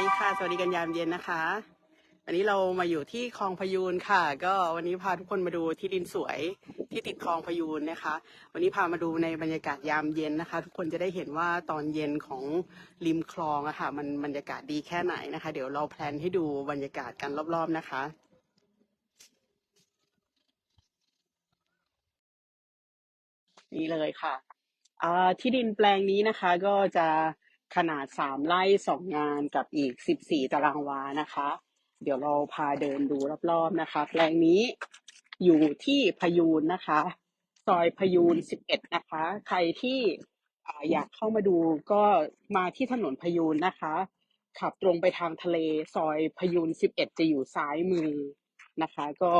สวัสดีกันยามเย็นนะคะ วันนี้เรามาอยู่ที่คลองพยูนค่ะ ก็วันนี้พาทุกคนมาดูที่ดินสวยที่ติดคลองพยูนนะคะ วันนี้พามาดูในบรรยากาศยามเย็นนะคะ ทุกคนจะได้เห็นว่าตอนเย็นของริมคลองอะค่ะ มันบรรยากาศดีแค่ไหนนะคะ เดี๋ยวเราแพลนให้ดูบรรยากาศกันรอบๆนะคะนี่เลยค่ะที่ดินแปลงนี้นะคะก็จะ ขนาดสามไร่สองงานกับอีกสิบสี่ตารางวานะคะ เดี๋ยวเราพาเดินดูรอบๆนะคะ แปลงนี้อยู่ที่พยูนนะคะ ซอยพยูนสิบเอ็ดนะคะ ใครที่อยากเข้ามาดูก็มาที่ถนนพยูนนะคะ ขับตรงไปทางทะเลซอยพยูนสิบเอ็ดจะอยู่ซ้ายมือนะคะ ก็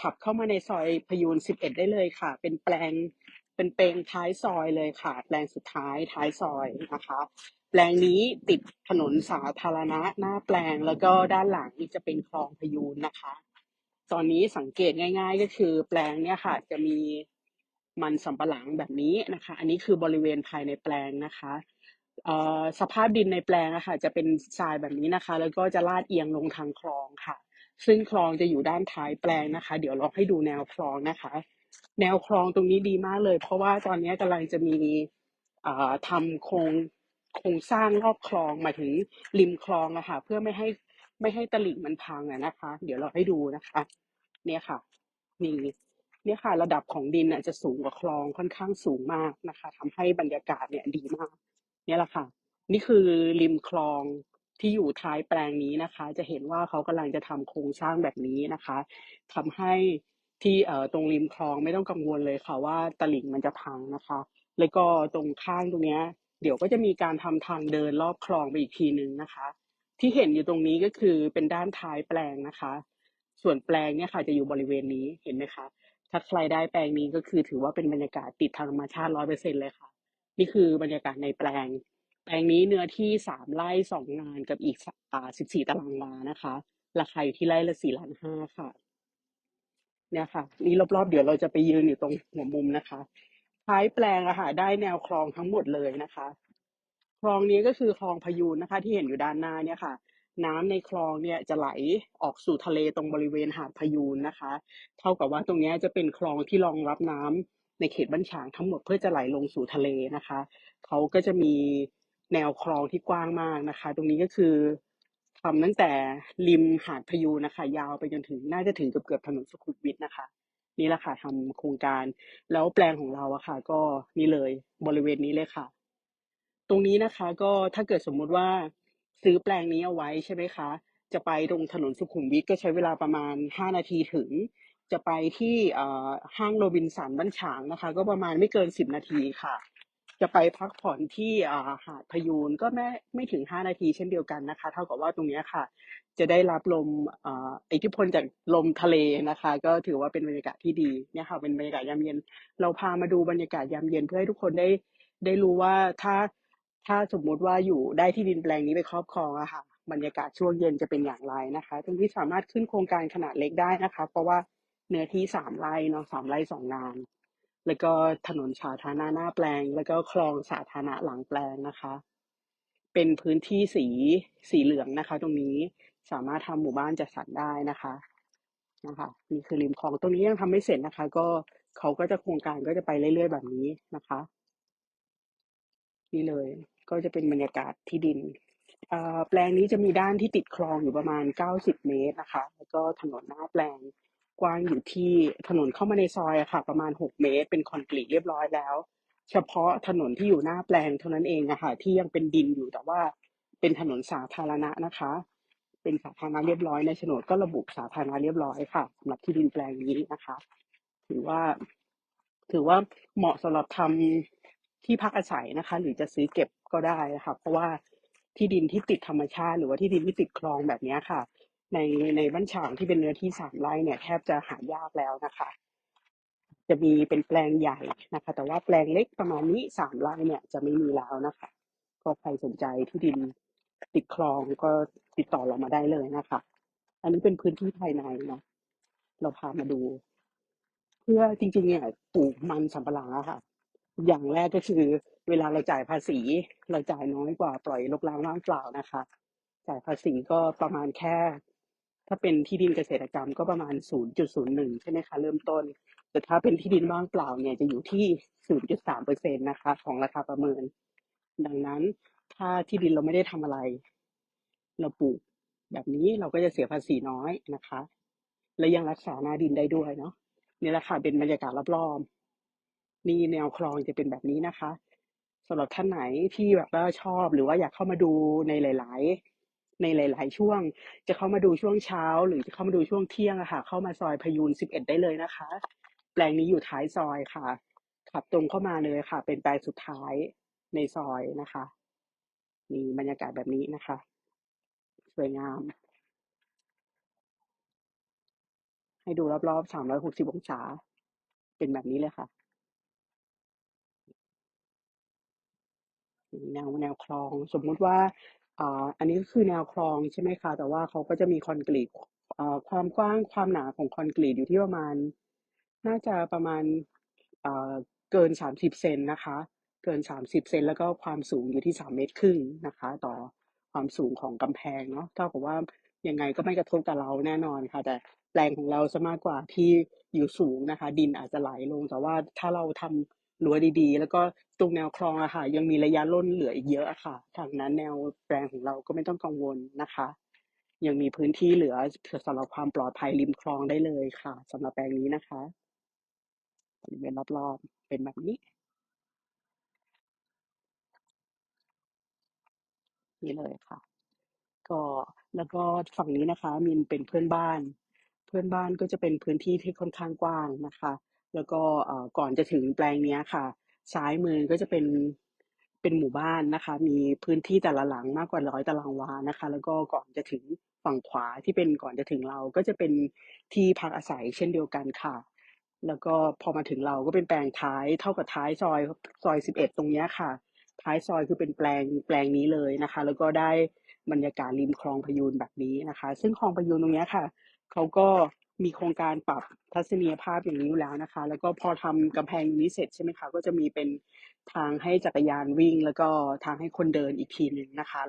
ขับเข้ามาในซอยพยูนสิบเอ็ดได้เลยค่ะ เป็นแปลง เป็นเปลงท้ายซอยเลยค่ะแปลงสุดท้ายท้ายซอยนะคะแปลงนี้ติดถนนสาธารณะหน้าแปลงแล้วก็ด้านหลังนี่จะเป็นคลองพยูนนะคะ ตอนนี้สังเกตง่าย ๆ ก็คือแปลงเนี่ยค่ะ จะมีมันสำปะหลังแบบนี้นะคะ อันนี้คือบริเวณภายในแปลงนะคะสภาพดินในแปลงอะค่ะ จะเป็นทรายแบบนี้นะคะ แล้วก็จะลาดเอียงลงทางคลองค่ะ ซึ่งคลองจะอยู่ด้านท้ายแปลงนะคะ เดี๋ยวเราให้ดูแนวคลองนะคะ แนวคลองตรงนี้ดีมากเลย เพราะว่าตอนนี้กำลังจะมีอ่าทำโครงโครงสร้างรอบคลองหมายถึงริมคลองอะค่ะ เพื่อไม่ให้ไม่ให้ตลิ่งมันพังอะนะคะ เดี๋ยวเราให้ดูนะคะ เนี่ยค่ะ นี่เนี่ยค่ะ ระดับของดินน่ะจะสูงกว่าคลองค่อนข้างสูงมากนะคะทำให้บรรยากาศเนี่ยดีมาก เนี่ยแหละค่ะ นี่คือริมคลองที่อยู่ท้ายแปลงนี้นะคะ จะเห็นว่าเขากำลังจะทำโครงสร้างแบบนี้นะคะทำให้ ที่เอ่อตรงริมคลองไม่ต้องกังวลเลยค่ะว่าตลิ่งมันจะพังนะคะ แล้วก็ตรงข้างตรงเนี้ยเดี๋ยวก็จะมีการทำทางเดินรอบคลองไปอีกทีหนึ่งนะคะ ที่เห็นอยู่ตรงนี้ก็คือเป็นด้านท้ายแปลงนะคะ ส่วนแปลงเนี่ยค่ะจะอยู่บริเวณนี้เห็นไหมคะถ้าใครได้แปลงนี้ก็คือถือว่าเป็นบรรยากาศติดธรรมชาติร้อยเปอร์เซ็นเลยค่ะ นี่คือบรรยากาศในแปลง แปลงนี้เนื้อที่สามไร่สองงานกับอีกสอ่าสิบสี่ตารางวานะคะ ราคาอยู่ที่ไร่ละสี่ล้านห้าค่ะ เนี่ยค่ะนี่รอบๆ เดี๋ยวเราจะไปยืนอยู่ตรงหัวมุมนะคะท้ายแปลงอะค่ะได้แนวคลองทั้งหมดเลยนะคะ คลองนี้ก็คือคลองพยูนนะคะ ที่เห็นอยู่ด้านหน้าเนี่ยค่ะ น้ำในคลองเนี่ยจะไหลออกสู่ทะเลตรงบริเวณหาดพยูนนะคะ เท่ากับว่าตรงนี้จะเป็นคลองที่รองรับน้ำในเขตบ้านฉางทั้งหมดเพื่อจะไหลลงสู่ทะเลนะคะเขาก็จะมีแนวคลองที่กว้างมากนะคะ ตรงนี้ก็คือ ทำตั้งแต่ริมหาดพยูนะคะ ยาวไปจนถึงน่าจะถึงเกือบเกือบถนนสุขุมวิทนะคะ นี่แหละค่ะทำโครงการ แล้วแปลงของเราอะค่ะ ก็นี่เลยบริเวณนี้เลยค่ะ ตรงนี้นะคะ ก็ถ้าเกิดสมมุติว่าซื้อแปลงนี้เอาไว้ใช่ไหมคะ จะไปตรงถนนสุขุมวิทก็ใช้เวลาประมาณ 5 นาทีถึง จะไปที่ห้างโรบินสันบ้านฉางนะคะ ก็ประมาณไม่เกิน 10 นาทีค่ะ จะไปพักผ่อนที่หาดพยูนก็ไม่ไม่ถึง 5 นาทีเช่นเดียวกันนะคะ เท่ากับว่าตรงนี้ค่ะ จะได้รับลมอิทธิพลจากลมทะเลนะคะ ก็ถือว่าเป็นบรรยากาศที่ดีเนี่ยค่ะเป็นบรรยากาศยามเย็น เราพามาดูบรรยากาศยามเย็นเพื่อให้ทุกคนได้ได้รู้ว่าถ้าถ้าสมมุติว่าอยู่ได้ที่ดินแปลงนี้ไปครอบครองอะค่ะ บรรยากาศช่วงเย็นจะเป็นอย่างไรนะคะตรงที่สามารถขึ้นโครงการขนาดเล็กได้นะคะ เพราะว่าเนื้อที่สามไร่เนาะสามไร่สองงาน แล้วก็ถนนสาธารณะหน้าแปลง แล้วก็คลองสาธารณะหลังแปลงนะคะ เป็นพื้นที่สีสีเหลืองนะคะ ตรงนี้สามารถทำหมู่บ้านจัดสรรได้นะคะนะคะนี่คือริมคลองตรงนี้ยังทำไม่เสร็จนะคะ ก็เขาก็จะโครงการก็จะไปเรื่อยๆแบบนี้นะคะ นี่เลยก็จะเป็นบรรยากาศที่ดินอ่าแปลงนี้จะมีด้านที่ติดคลองอยู่ประมาณ 90 เมตรนะคะ แล้วก็ถนนหน้าแปลง กว้างอยู่ที่ถนนเข้ามาในซอยอะค่ะ ประมาณ 6 เมตร เป็นคอนกรีตเรียบร้อยแล้ว เฉพาะถนนที่อยู่หน้าแปลงเท่านั้นเองอะค่ะ ที่ยังเป็นดินอยู่แต่ว่าเป็นถนนสาธารณะนะคะ เป็นสาธารณะเรียบร้อยในโฉนดก็ระบุสาธารณะเรียบร้อยค่ะสำหรับที่ดินแปลงนี้นะคะ ถือว่า ถือว่าเหมาะสำหรับทำที่พักอาศัยนะคะ หรือจะซื้อเก็บก็ได้ะค่ะเพราะว่าที่ดินที่ติดธรรมชาติ หรือว่าที่ดินที่ติดคลองแบบนี้ค่ะ ในในบ้านฉางที่เป็นเนื้อที่สามไร่เนี่ยแทบจะหายากแล้วนะคะ จะมีเป็นแปลงใหญ่นะคะ แต่ว่าแปลงเล็กประมาณนี้สามไร่เนี่ยจะไม่มีแล้วนะคะ ก็ใครสนใจที่ดินติดคลองก็ติดต่อเรามาได้เลยนะคะ อันนี้เป็นพื้นที่ภายในเนาะเราพามาดู เพื่อจริงๆเนี่ยปลูกมันสำปะหลังอะค่ะ อย่างแรกก็คือ เวลาเราจ่ายภาษี เราจ่ายน้อยกว่าปล่อยรกร้างว่างเปล่านะคะ จ่ายภาษีก็ประมาณแค่ ถ้าเป็นที่ดินเกษตรกรรมก็ประมาณ 0.01 ใช่ไหมคะเริ่มต้น แต่ถ้าเป็นที่ดินว่างเปล่าเนี่ยจะอยู่ที่ 0.3เปอร์เซ็นต์นะคะของราคาประเมิน ดังนั้นถ้าที่ดินเราไม่ได้ทำอะไร เราปลูกแบบนี้เราก็จะเสียภาษีน้อยนะคะ และยังรักษาหน้าดินได้ด้วยเนาะนี่แหละค่ะเป็นบรรยากาศรอบๆนี่แนวคลองจะเป็นแบบนี้นะคะสำหรับท่านไหนที่แบบว่าชอบหรือว่าอยากเข้ามาดูในหลาย ๆ ในหลาย ๆ ช่วง จะเข้ามาดูช่วงเช้า หรือจะเข้ามาดูช่วงเที่ยงอะค่ะ เข้ามาซอยพยูน11 ได้เลยนะคะ แปลงนี้อยู่ท้ายซอยค่ะ ขับตรงเข้ามาเลยค่ะ เป็นแปลงสุดท้ายในซอยนะคะมีบรรยากาศแบบนี้นะคะ สวยงาม ให้ดูรอบๆ 360 องศา เป็นแบบนี้เลยค่ะแนวแนวคลอง สมมุติว่า อ่า อันนี้ก็คือแนวคลองใช่ไหมคะ แต่ว่าเขาก็จะมีคอนกรีต อ่า ความกว้าง ความหนาของคอนกรีตอยู่ที่ประมาณ น่าจะประมาณ อ่า เกิน 30 เซนนะคะ เกิน 30 เซน แล้วก็ความสูงอยู่ที่3เมตรครึ่งนะคะ ต่อความสูงของกำแพงเนาะ เท่ากับว่า ยังไงก็ไม่กระทบกับเราแน่นอนค่ะ แต่แปลงของเราซะมากกว่าที่อยู่สูงนะคะ ดินอาจจะไหลลง แต่ว่าถ้าเราทำ รั้วดีๆ แล้วก็ตรงแนวคลองอะค่ะ ยังมีระยะร่นเหลืออีกเยอะอะค่ะทางนั้นแนวแปลงของเราก็ไม่ต้องกังวลนะคะ ยังมีพื้นที่เหลือสำหรับความปลอดภัยริมคลองได้เลยค่ะสำหรับแปลงนี้นะคะบริเวณรอบๆเป็นแบบนี้ นี่เลยค่ะ ก็แล้วก็ฝั่งนี้นะคะมินเป็นเพื่อนบ้าน เพื่อนบ้านก็จะเป็นพื้นที่ที่ค่อนข้างกว้างนะคะ แล้วก็ก่อนจะถึงแปลงนี้ค่ะ ซ้ายมือก็จะเป็นเป็นหมู่บ้านนะคะ มีพื้นที่แต่ละหลังมากกว่าร้อยตารางวานะคะ แล้วก็ก่อนจะถึงฝั่งขวาที่เป็นก่อนจะถึงเราก็จะเป็นที่พักอาศัยเช่นเดียวกันค่ะ แล้วก็พอมาถึงเราก็เป็นแปลงท้ายเท่ากับท้ายซอยซอยสิบเอ็ดตรงนี้ค่ะ ท้ายซอยคือเป็นแปลงแปลงนี้เลยนะคะ แล้วก็ได้บรรยากาศริมคลองพยูนแบบนี้นะคะ ซึ่งคลองพยูนตรงนี้ค่ะเขาก็ มีโครงการปรับทัศนียภาพอย่างนี้อยู่แล้วนะคะ แล้วก็พอทำกำแพงนี้เสร็จใช่ไหมคะ ก็จะมีเป็นทางให้จักรยานวิ่ง แล้วก็ทางให้คนเดินอีกทีหนึ่งนะคะ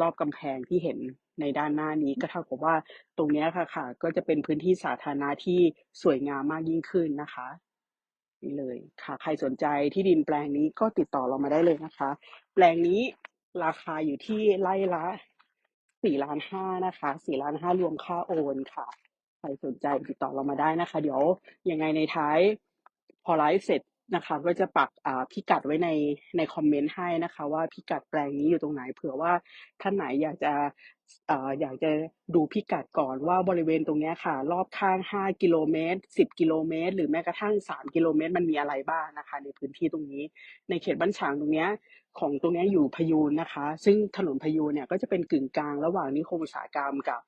รอบๆกำแพงที่เห็นในด้านหน้านี้ก็เท่ากับว่าตรงนี้ค่ะค่ะ ก็จะเป็นพื้นที่สาธารณะที่สวยงามมากยิ่งขึ้นนะคะนี่เลยค่ะ ใครสนใจที่ดินแปลงนี้ก็ติดต่อเรามาได้เลยนะคะ แปลงนี้ราคาอยู่ที่ไร่ละสี่ล้านห้านะคะสี่ล้านห้ารวมค่าโอนค่ะ ใครสนใจติดต่อเรามาได้นะคะ เดี๋ยวยังไงในท้าย พอไลฟ์เสร็จนะคะ ก็จะปักพิกัดไว้ในในคอมเมนต์ให้นะคะ ว่าพิกัดแปลงนี้อยู่ตรงไหน เผื่อว่าท่านไหนอยากจะออยากจะดูพิกัดก่อนว่าบริเวณตรงนี้ค่ะ รอบข้าง 5 กิโลเมตร 10 กิโลเมตร หรือแม้กระทั่ง 3 กิโลเมตร มันมีอะไรบ้างนะคะ ในพื้นที่ตรงนี้ ในเขตบ้านฉางตรงนี้ของตรงนี้อยู่พยูนนะคะ ซึ่งถนนพยูนเนี่ยก็จะเป็นกึ่งกลางระหว่างนิคมอุตสาหกรรมกับ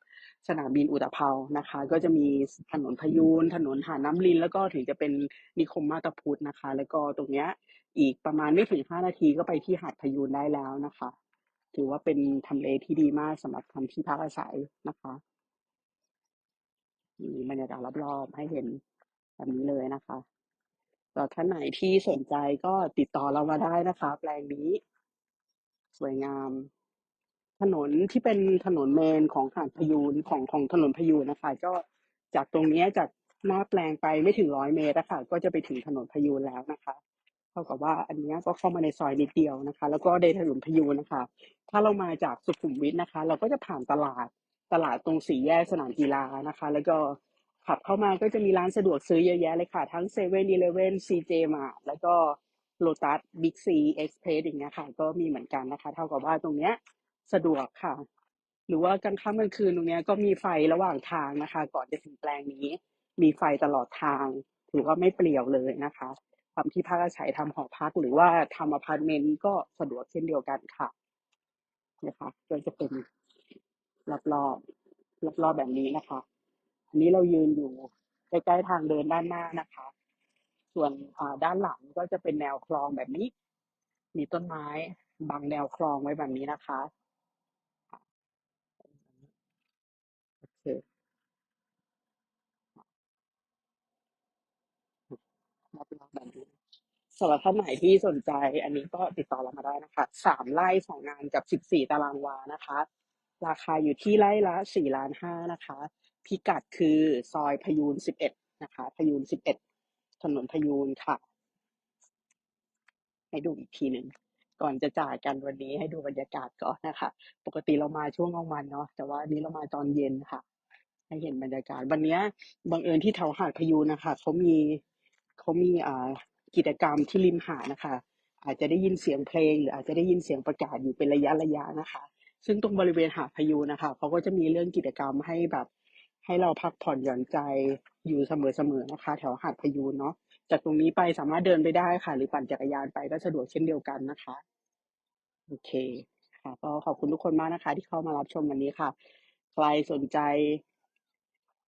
สนามบินอุตภเปานะคะ ก็จะมีถนนพยูนถนนหาดน้ำลิน แล้วก็ถึงจะเป็นนิคมมาตาพุทธนะคะ แล้วก็ตรงเนี้ยอีกประมาณไม่ถึง5นาทีก็ไปที่หาดพยูนได้แล้วนะคะ ถือว่าเป็นทำเลที่ดีมากสำหรับทำที่พักอาศัยนะคะมีบรรยากาศรอบๆให้เห็นแบบนี้เลยนะคะแล้วท่านไหนที่สนใจก็ติดต่อเรามาได้นะคะ แปลงนี้ สวยงาม ถนนที่เป็นถนนเมนของหาดพยูนของของถนนพยูนนะคะก็จากตรงเนี้ยจากหน้าแปลงไปไม่ถึงร้อยเมตรนะคะก็จะไปถึงถนนพยูนแล้วนะคะ เท่ากับว่าอันเนี้ยก็เข้ามาในซอยนิดเดียวนะคะ แล้วก็ในถนนพยูนนะคะ ถ้าเรามาจากสุขุมวิทนะคะ เราก็จะผ่านตลาดตลาดตรงสี่แยกสนามกีฬานะคะ แล้วก็ขับเข้ามาก็จะมีร้านสะดวกซื้อเยอะแยะเลยค่ะ ทั้งเซเว่นอีเลฟเว่นซีเจมาแล้วก็โลตัสบิ๊กซีเอ็กซ์เพรสอย่างเงี้ยค่ะ ก็มีเหมือนกันนะคะ เท่ากับว่าตรงเนี้ย สะดวกค่ะ หรือว่ากลางค่ำกลางคืนตรงเนี้ยก็มีไฟระหว่างทางนะคะ ก่อนจะถึงแปลงนี้ มีไฟตลอดทาง ถือว่าไม่เปลี่ยวเลยนะคะทำที่พักอาศัยทำหอพัก หรือว่าทำอพาร์ตเมนต์ก็สะดวกเช่นเดียวกันค่ะนะคะก็จะเป็นรอบรอบรอบรอบๆแบบนี้นะคะ อันนี้เรายืนอยู่ใกล้ๆทางเดินด้านหน้านะคะ ส่วนอ่าด้านหลังก็จะเป็นแนวคลองแบบนี้ มีต้นไม้บังแนวคลองไว้แบบนี้นะคะโอ เครอบๆแบบนี้สำหรับท่านไหนที่สนใจ อันนี้ก็ติดต่อเรามาได้นะคะสามไร่สองงานกับสิบสี่ตารางวานะคะ ราคาอยู่ที่ไร่ละสี่ล้านห้านะคะ พิกัดคือซอยพยูนสิบเอ็ดนะคะ พยูนสิบเอ็ดถนนพยูนค่ะ ให้ดูอีกทีหนึ่ง ก่อนจะจ่ายกันวันนี้ให้ดูบรรยากาศก่อนนะคะ ปกติเรามาช่วงกลางวันเนาะแต่ว่าอันนี้เรามาตอนเย็นค่ะ ให้เห็นบรรยากาศ วันนี้บังเอิญที่แถวหาดพยูนนะคะเขามีเขามีอ่ากิจกรรมที่ริมหาดนะคะ อาจจะได้ยินเสียงเพลง หรืออาจจะได้ยินเสียงประกาศอยู่เป็นระยะระยะนะคะ ซึ่งตรงบริเวณหาดพยูนนะคะเขาก็จะมีเรื่องกิจกรรมให้แบบ ให้เราพักผ่อนหย่อนใจอยู่เสมอๆนะคะ แถวหาดพยูนเนาะ จากตรงนี้ไปสามารถเดินไปได้ค่ะ หรือปั่นจักรยานไปก็สะดวกเช่นเดียวกันนะคะ โอเคค่ะก็ขอบคุณทุกคนมากนะคะ ที่เข้ามารับชมวันนี้ค่ะ ใครสนใจ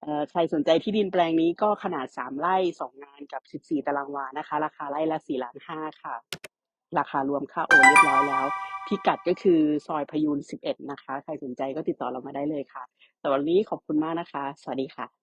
เอ่อใครสนใจที่ดินแปลงนี้ก็ขนาดสามไร่สองงานกับสิบสี่ตารางวานะคะ ราคาไร่ละสี่ล้านห้าค่ะ ราคารวมค่าโอนเรียบร้อยแล้ว พิกัดก็คือซอยพยูนสิบเอ็ดนะคะ ใครสนใจก็ติดต่อเรามาได้เลยค่ะแต่วันนี้ขอบคุณมากนะคะ สวัสดีค่ะ